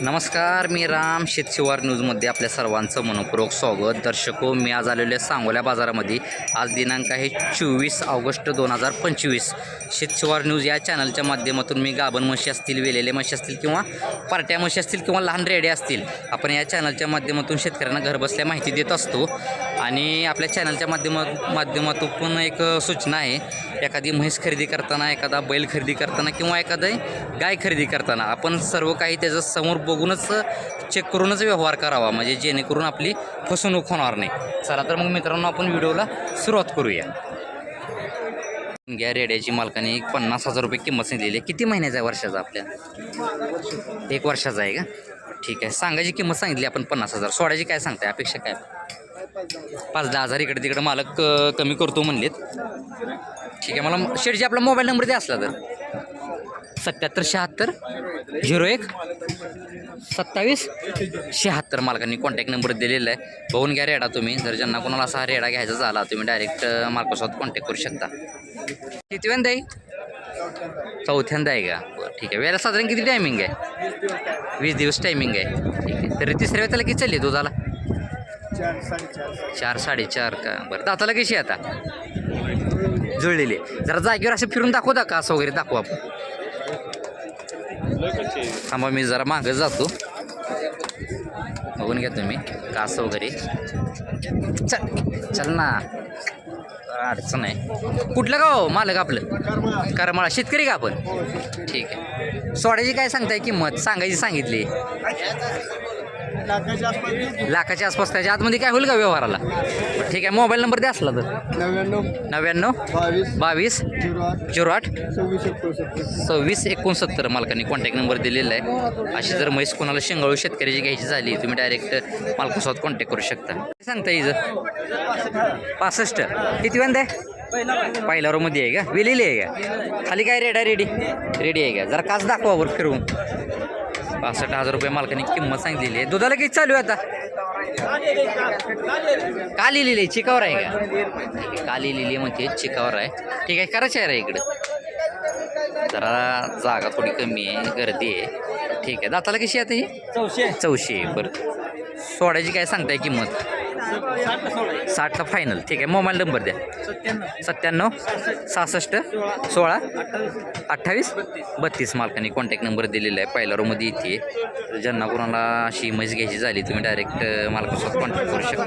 नमस्कार मी राम शेतशिवार न्यूजमध्ये आपल्या सर्वांचं मनपूर्वक स्वागत. दर्शको मी आज आलेलो आहे सांगोल्या बाजारामध्ये. आज दिनांक आहे चोवीस ऑगस्ट दोन हजार पंचवीस. शेतशिवार न्यूज या चॅनलच्या माध्यमातून मी गाभण म्हशी असतील वेलेले म्हशी असतील किंवा पार्ट्या म्हशी असतील किंवा लहान रेड्या असतील आपण या चॅनलच्या माध्यमातून शेतकऱ्यांना घरबसल्या माहिती देत असतो. आणि आपल्या चॅनलच्या माध्यमा माध्यमातून पण एक सूचना आहे. एखादी म्हैस खरेदी करताना एखादा बैल खरेदी करताना किंवा एखादी गाय खरेदी करताना आपण सर्व काही त्याचं समोर बघूनच चेक करूनच व्यवहार करावा. म्हणजे जेणेकरून आपली फसवणूक होणार नाही. चला तर मग मित्रांनो आपण व्हिडिओला सुरुवात करूया. घ्या रेड्याची मालकाने एक पन्नास हजार रुपये किंमत सांगितलेली आहे. किती महिन्याचा आहे वर्षाचा आपल्या? एक वर्षाचा आहे का? ठीक आहे. सांगायची किंमत सांगितली आपण पन्नास हजार. सोडायची काय सांगताय? अपेक्षा काय? पाच दहा हजार इकडे तिकडे मालक कमी करतो म्हणलेत. ठीक आहे मला शेटजी आपला मोबाईल नंबर द्या असला तर. सत्याहत्तर शहात्तर झिरो एक सत्तावीस शहात्तर. मालकांनी कॉन्टॅक्ट नंबर दिलेला आहे. बघून घ्या रेडा तुम्ही. जर ज्यांना कोणाला असा रेडा घ्यायचा झाला तुम्ही डायरेक्ट मालकासोबत कॉन्टॅक्ट करू शकता. किती वेंदा आहे? चौथ्यांदा आहे का? बरं ठीक आहे. वेळेला साधारण किती टायमिंग आहे? वीस दिवस टायमिंग आहे. ठीक आहे. तरी तिसऱ्या वेळेला किती चालली दुधाला? चार साडेचार. चार साडेचार का? बरं दाताला कशी आहे आता? जुळलेली. आहे. जरा जागेवर असं फिरून दाखवता का? असं वगैरे दाखवू आपण. थांबा मी जरा मागं जातो. बघून घ्या तुम्ही कास वगैरे. चल चल ना. अडचण आहे कुठलं गाव? मालक आपलं? करमाळा. शेतकरी का आपण? ठीक आहे. सोड्याची काय सांगताय किंमत? सांगायची सांगितली. लाखाच्या आसपास लाखाच्या आसपास त्याच्या आतमध्ये काय होईल का व्यवहाराला? ठीक आहे मोबाईल नंबर द्या असला तर. नव्याण्णव नव्याण्णव बावीस बावीस झिरो आठ झिरो आठ सव्वीस एकोणसत्तर. सव्वीस एकोणसत्तर. मालकांनी कॉन्टॅक्ट नंबर दिलेला आहे. अशी जर म्हैस कोणाला शेंगाळू शेतकऱ्याची घ्यायची झाली तुम्ही डायरेक्ट मालकासोबत कॉन्टॅक्ट करू शकता. सांगता हिचं? पासष्ट. किती वेंदा आहे पहिल्या मध्ये आहे का? वेलेली आहे का? खाली काय रेड आहे रेडी रेडी आहे का? जरा काच दाखवा बरं फिरवून. पासष्ट हजार रुपये मालकाने किंमत सांगितलेली आहे. दुधाला किती चालू आहे आता? काली लिहिली चिकावर आहे का? ठीक आहे काली लिहिली म्हणते चिकावर आहे. ठीक आहे करायचं आहे रे इकडं. जरा जागा थोडी कमी आहे गर्दी आहे. ठीक आहे दाताला कशी आहे आता ही? चौशे. चौशे बरं. सोडायची काय सांगताय किंमत? साठला फायनल ठीक आहे मोबाईल नंबर द्या. सत्त्याण्णव सहासष्ट सोळा अठ्ठावीस बत्तीस मालकांनी कॉन्टॅक्ट नंबर दिलेला आहे. पहिल्या रोमध्ये इथे. ज्यांना कोणाला अशी म्हैस घ्यायची झाली तुम्ही डायरेक्ट मालकासोबत कॉन्टॅक्ट करू शकता.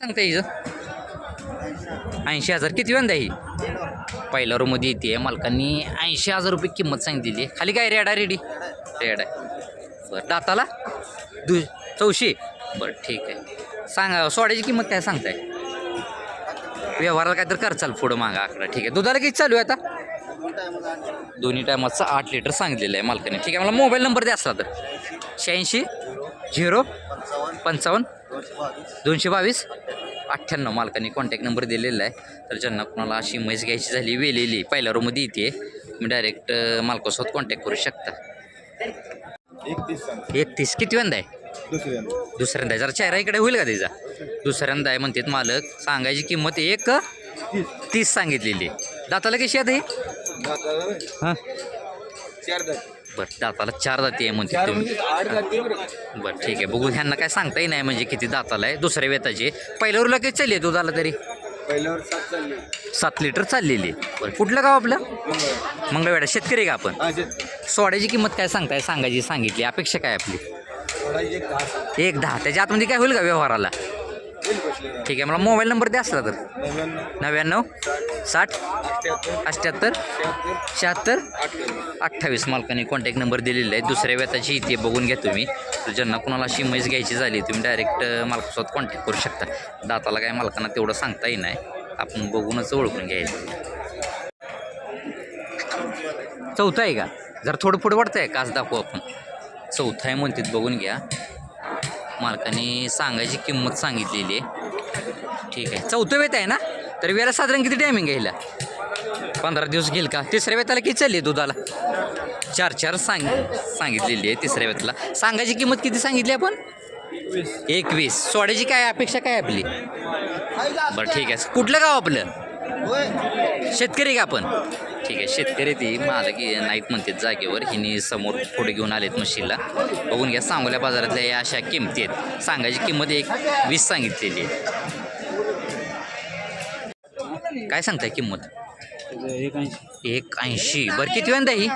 सांगता हिचं ऐंशी हजार किती वेंदा ही? पहिल्या रोमध्ये येते मालकांनी ऐंशी हजार रुपये किंमत सांगितलेली आहे. खाली काय रेडा रेडी? रेड आहे. बरं दाताला? दु चौशे? बरं ठीक आहे. सांगा सोड्याची किंमत काय सांगताय? व्यवहाराला काय तर करचाल पुढं मागा आकडा. ठीक आहे. दुधाला किती चालू आहे आता? दोन्ही टायमाचा आठ लिटर सांगितलेलं आहे मालकाने. ठीक आहे मला मोबाईल नंबर द्या असला तर. शहाऐंशी झिरो पंचावन्न दोनशे बावीस अठ्ठ्याण्णव मालकाने कॉन्टॅक्ट नंबर दिलेला आहे. तर ज्यांना कोणाला अशी म्हैस घ्यायची झाली वेलेली पहिल्या रोमध्ये येते तुम्ही डायरेक्ट मालकासोबत कॉन्टॅक्ट करू शकता. एकतीस एकतीस. किती वेंदा आहे? दुसऱ्यांदा दुसऱ्यांदा आहे. जरा चेहरा इकडे होईल का त्याचा दुसऱ्यांदा आहे म्हणतात मालक. सांगायची किंमत एक तीस सांगितलेली. दाताला कशी आहे ही? चार बरं दाताला चार दाती आहे म्हणते तुम्ही. म्हणजे जाती बरं. बरं ठीक आहे. बघू ह्यांना काय सांगताही नाही म्हणजे किती दाताला आहे. दुसऱ्या वेताची. पहिल्यावर लगेच चालली आहे दुधाला तरी? सात लिटर चाललेली बरं कुठलं गाव आपलं? मंगळवेढा. शेतकरी का आपण? सोड्याची किंमत काय सांगताय? सांगायची सांगितली. अपेक्षा काय आपली? एक दहा. त्याच्या आतमध्ये काय होईल का व्यवहाराला? ठीक आहे मला मोबाईल नंबर द्या असला तर. नव्याण्णव साठ अठ्ठ्याहत्तर शहात्तर अठ्ठावीस. मालकाने कॉन्टॅक्ट नंबर दिलेला आहे दुसऱ्या वेताची इथे बघून घ्या तुम्ही. तर ज्यांना कुणाला अशी म्हैस घ्यायची झाली तुम्ही डायरेक्ट मालकासोबत कॉन्टॅक्ट करू शकता. दाताला काय मालकांना तेवढं सांगता येई आपण बघूनच ओळखून घ्यायचं. चौथा आहे का? जर थोडं पुढं वाटतं आहे काच दाखवू आपण. चौथा आहे म्हणतात बघून घ्या. मालकाने सांगायची किंमत सांगितलेली आहे. ठीक आहे. चौथं वेत आहे ना? तर वेळा साधारण किती टायमिंग आहे हिला? पंधरा दिवस घेईल का? तिसऱ्या वेताला किती चालली दुधाला? चार चार सांग सांगितलेली आहे तिसऱ्या वेताला. सांगायची किंमत किती सांगितली आपण? एकवीस. सोड्याची काय अपेक्षा काय आपली? बरं ठीक आहे. कुठलं गाव आपलं? शेतकरी का आपण? ठीक आहे. शेतकरी ती मला की नाहीत म्हणतात जागेवर हिने समोर पुढे घेऊन आलेत मशीनला. बघून घ्या सांगोल्या बाजारातल्या या अशा किमती आहेत. सांगायची किंमत एक वीस सांगितलेली आहे. काय सांगताय किंमत? एक ऐंशी. बरं किती वेळ ही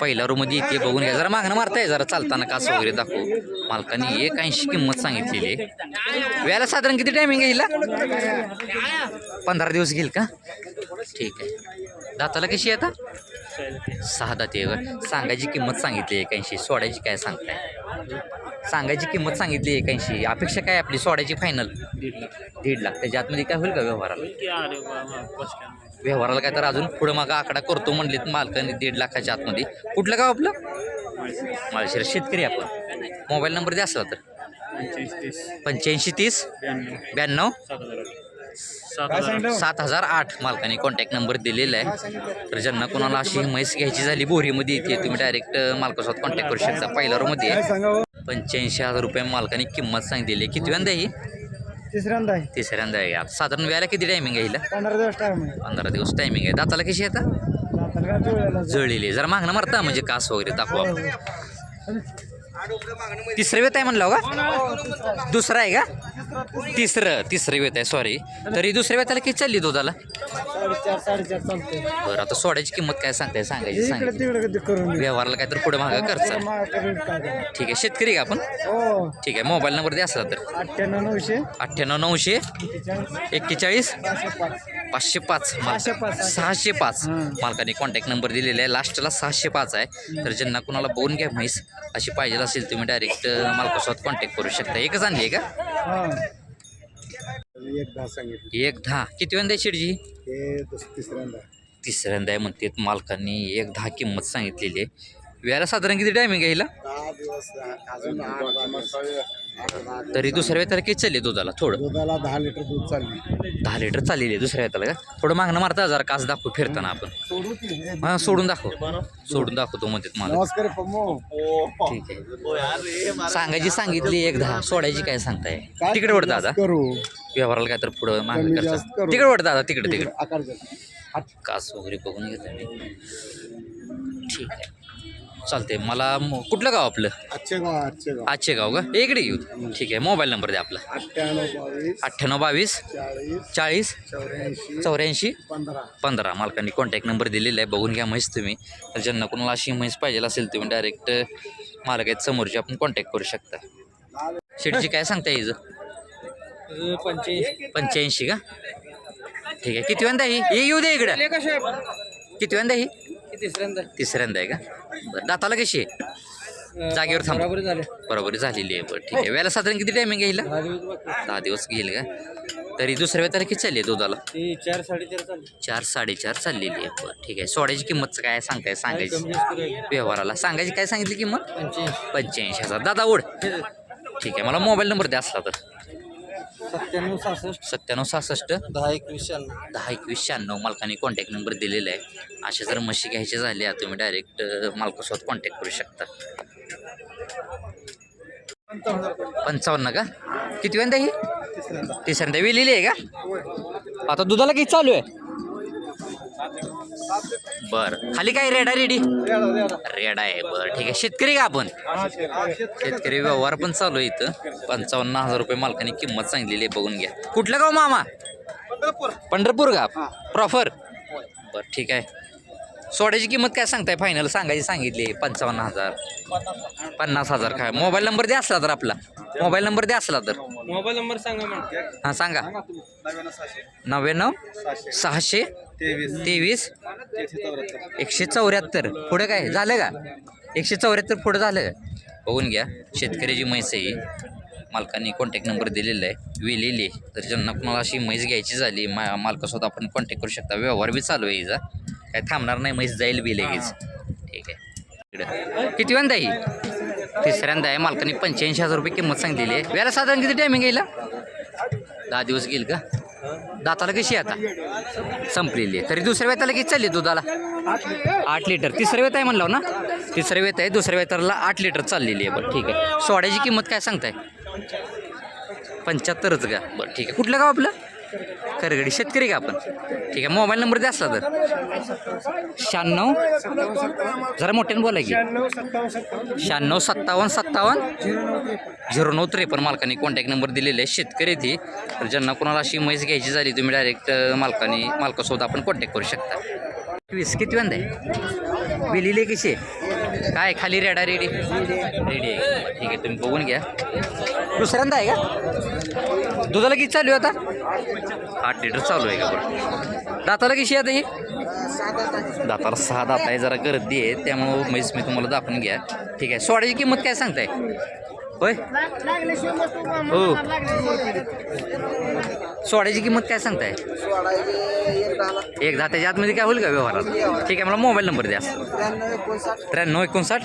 पहिल्या रूममध्ये येते बघून घ्या जरा मागणं मारताय जरा चालताना कास वगैरे दाखवू. मालकाने एक ऐंशी किंमत सांगितलेली आहे. वेळेला साधारण किती टायमिंग येईल पंधरा दिवस घेईल का? ठीक आहे. दाताला कशी आहे आता? सहा दाते? सांगायची किंमत सांगितली एक ऐंशी सोडायची काय सांगताय? सांगायची किंमत सांगितली एक ऐंशी अपेक्षा काय आपली? सोडायची फायनल दीड लाख. त्याच्या आतमध्ये काय होईल का व्यवहाराला? व्यवहाराला काय तर अजून पुढं मागं आकडा करतो म्हणलेत मालकाने दीड लाखाच्या आतमध्ये. कुठलं गाव आपलं? माळशिर शेतकरी आपण. मोबाईल नंबर द्या असला तर. पंच्याऐंशी तीस. ब्याण्णव. सात हजार आठ मालकाने कॉन्टॅक्ट नंबर दिलेला आहे. तर ज्यांना कोणाला अशी म्हैस घ्यायची झाली बोरीमध्ये येते तुम्ही डायरेक्ट मालकासोबत कॉन्टॅक्ट करू शकता. पहिल्या रोमध्ये पंच्याऐंशी हजार रुपये मालकाने किंमत सांगितलेली आहे. किती वेळा ही तिसऱ्यांदा आहे तिसऱ्यांदा आहे आता साधारण वेळेला किती टायमिंग आहे हिला? पंधरा दिवस आहे. पंधरा दिवस टायमिंग आहे. दाताला कशी येतात जुळलेलं. जरा मागणं मारता म्हणजे कास वगैरे दाखवा. तिसरं वेत आहे म्हणलं का? दुसरं आहे का? तिसरं तिसरं वेत आहे सॉरी तरी दुसऱ्या वेताला किती चालली दुधाला? साडेचार साडेचार चालते बरं आता सोडायची किंमत काय सांगताय? सांगायची इकडे सांगितली तिकडे कधी करून दे. व्यवहाराला काय तर पुढे मागं खर्च. ठीक आहे शेतकरी का आपण? हो. ठीक आहे मोबाईल नंबर द्या असला तर. अठ्ठ्याण्णव नऊशे. अठ्ठ्याण्णव नऊशे. एक्केचाळीस. एक्केचाळीस. सहाशे पाच. पाचशे पाच सहाशे पाच. सहाशे पाच हां. मालकाने कॉन्टॅक्ट नंबर दिलेला आहे. लास्टला सहाशे पाच आहे. तर ज्यांना कुणाला बघून घ्या म्हैस अशी पाहिजे असेल तुम्ही डायरेक्ट मालकासोबत कॉन्टॅक्ट करू शकता. एकच आणली आहे का? हा. एक दहा सांगितलं. एक दहा किती वेळा आहे शिडजी हे दुस- तिसऱ्यांदा. तिसऱ्यांदा आहे म्हणते मालकांनी. एक दहा किंमत सांगितलेली आहे. वेळेला साधारण किती टायमिंग आहे हिला? दहा दिवस अजून आठ दिवस. तरी दुसऱ्या वेताला किती चालली दुधाला थोडं. दुधाला दहा लिटर दूध चालली. दहा लिटर चाललेली आहे दुसऱ्या वेताला का? थोडं मागणं मारता जरा कास दाखवू फिरताना आपण. सोडू की? हां सोडून दाखव. सोडून दाखवतो म्हणतात मला नमस्कार पम्मो ठीक आहे. सांगायची सांगितली एक दहा सोडायची काय सांगताय? तिकडे वडतं दादा. करू? व्यवहाराला काय तर पुढं मागं कमी करता जास्त करू. तिकडे वडतं दादा तिकडे तिकडे. आकार कास वगैरे बघून घेतो मी. ठीक आहे. चालते मला म- कुठलं गाव आपलं? आजचे गाव आजचे गाव आजचे गाव का इकडे येऊ. ठीक आहे मोबाईल नंबर द्या आपला. अठ्ठ्याण्णव बावीस अठ्ठ्याण्णव बावीस चाळीस चाळीस चौऱ्याऐंशी चौऱ्याऐंशी पंधरा. पंधरा. मालकांनी कॉन्टॅक्ट नंबर दिलेला आहे बघून घ्या म्हैस तुम्ही. तर ज्यांना कोणाला अशी म्हैस पाहिजे असेल तुम्ही डायरेक्ट मालक आहेत समोरची आपण कॉन्टॅक्ट करू शकता. शेटची काय सांगता यायचं पंच्याऐंशी. पंच्याऐंशी का? ठीक आहे. किती वेंदा ही? हे येऊ दे इकडं. किती वेंदा ही? तिसऱ्यांदा. तिसऱ्यांदा आहे का? बरं दाताला कशी आहे? जागेवर थांब. बरोबर झाले. बरोबर झालेली आहे बरं ठीक आहे. वेळेला साधारण किती टायमिंग येईल दहा दिवस घेईल का? तरी दुसऱ्या वेळेला किती चालली आहे दुधाला? ते चार साडेचार चालले. चार साडेचार चाललेली आहे बरं ठीक आहे. सोड्याची किंमत काय सांगताय सांगायची. व्यवहाराला. सांगायची काय सांगितली किंमत? पंच्याऐंशी. हजार. दादा ओढ. ठीक आहे मला मोबाईल नंबर द्या असला तर. सत्त्याण्णव सहासष्ट. सत्त्याण्णव सहासष्ट. दहा एकवीस शहाण्णव. दहा एकवीस शहाण्णव. मालकाने कॉन्टॅक्ट नंबर दिलेला आहे. अशा जर म्हशी घ्यायच्या झाल्या तुम्ही डायरेक्ट मालकासोबत कॉन्टॅक्ट करू शकता. पंचावन्न का? किती वेळा ही तिसऱ्यांदा. वेलेली आहे का? आता दुधाला किती चालू आहे? बरं. खाली काय रेडा रेडी? रेडा आहे बरं. ठीक आहे. शेतकरी का आपण? शेतकरी. व्यवहार पण चालू आहे इथं. पंचावन्न हजार रुपये मालकाने किंमत सांगितलेली आहे बघून घ्या. कुठलं गाव मामा? पंढरपूर. का प्रॉफर बरं ठीक आहे. सोड्याची किंमत काय सांगताय? फायनल सांगायची सांगितली पंचावन्न हजार. पन्नास हजार काय? मोबाईल नंबर द्या असला तर आपला. मोबाईल नंबर द्या असला तर. मोबाईल नंबर सांगा हां सांगा. नव्याण्णव सहाशे. तेवीस. एकशे चौऱ्याहत्तर. पुढं काय? झालं का? एकशे चौऱ्याहत्तर पुढं झालं का? बघून घ्या. शेतकऱ्याची म्हैस आहे. मालकाने कॉन्टॅक्ट नंबर दिलेला आहे. विलेली आहे. तर ज्यांना कुणाला अशी म्हैस घ्यायची झाली मा मालकासोबत आपण कॉन्टॅक्ट करू शकता. व्यवहार बी चालू आहे हिचा. काय थांबणार नाही म्हैस जाईल बी लगेच. ठीक आहे. इकडं किती वेळा ही? तिसऱ्यांदा आहे. मालकाने पंच्याऐंशी हजार रुपये किंमत सांगितलेली आहे. वेळेला साधारण किती टायमिंग येईल दहा दिवस गेल का? दाताला कशी आहे आता? संपलेली आहे. तरी दुसऱ्या वेताला किती चालली दुधाला? आठ लिटर. तिसऱ्या वेत आहे म्हणलं ना? तिसऱ्या वेत आहे. दुसऱ्या वेताला आठ लिटर चाललेली आहे. बरं ठीक आहे. सोड्याची किंमत काय सांगताय? पंच्याहत्तरच का? बरं ठीक आहे. कुठलं गाव आपलं? करगडी शेतकरी का आपण? ठीक आहे मोबाईल नंबर द्या असला तर. शहाण्णव. जरा मोठ्याने बोला की. शहाण्णव सत्तावन्न सत्तावन्न. झिरो नऊ त्रेपन्न मालकाने कॉन्टॅक्ट नंबर दिलेले आहे शेतकरी ती तर ज्यांना कोणाला अशी म्हैस घ्यायची झाली तुम्ही डायरेक्ट मालकाने मालकासोबत आपण कॉन्टॅक्ट करू शकता. वीस किती वंद आहे? विलिले कशी आहे? काय खाली रेडा रेडी? रेडी आहे. ठीक आहे तुम्ही बघून घ्या. दुसऱ्यांदा आहे का? दुधाला किती चालू आहे आता? आठ लिटर चालू आहे का बरं? दाताला किती आता ही? दाताला सहा दात आहे जरा गर्दी आहे त्यामुळं मैस मी तुम्हाला दाखवून घ्या. ठीक आहे सोड्याची किंमत काय सांगताय? होय? हो. सोड्याची किंमत काय सांगताय? एक दहा त्याच्या आतमध्ये काय होईल का व्यवहारात? ठीक आहे मला मोबाईल नंबर द्या. त्र्याण्णव एकोणसाठ. त्र्याण्णव एकोणसाठ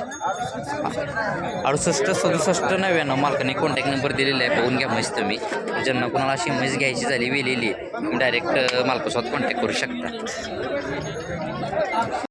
अडुसष्ट सदुसष्ट नव्याण्णव. मालकाने कॉन्टॅक्ट नंबर दिलेला आहे. बघून घ्या म्हैस तुम्ही. ज्यांना कोणाला अशी म्हैस घ्यायची झाली वेलेली डायरेक्ट मालकासोबत कॉन्टॅक्ट करू शकता.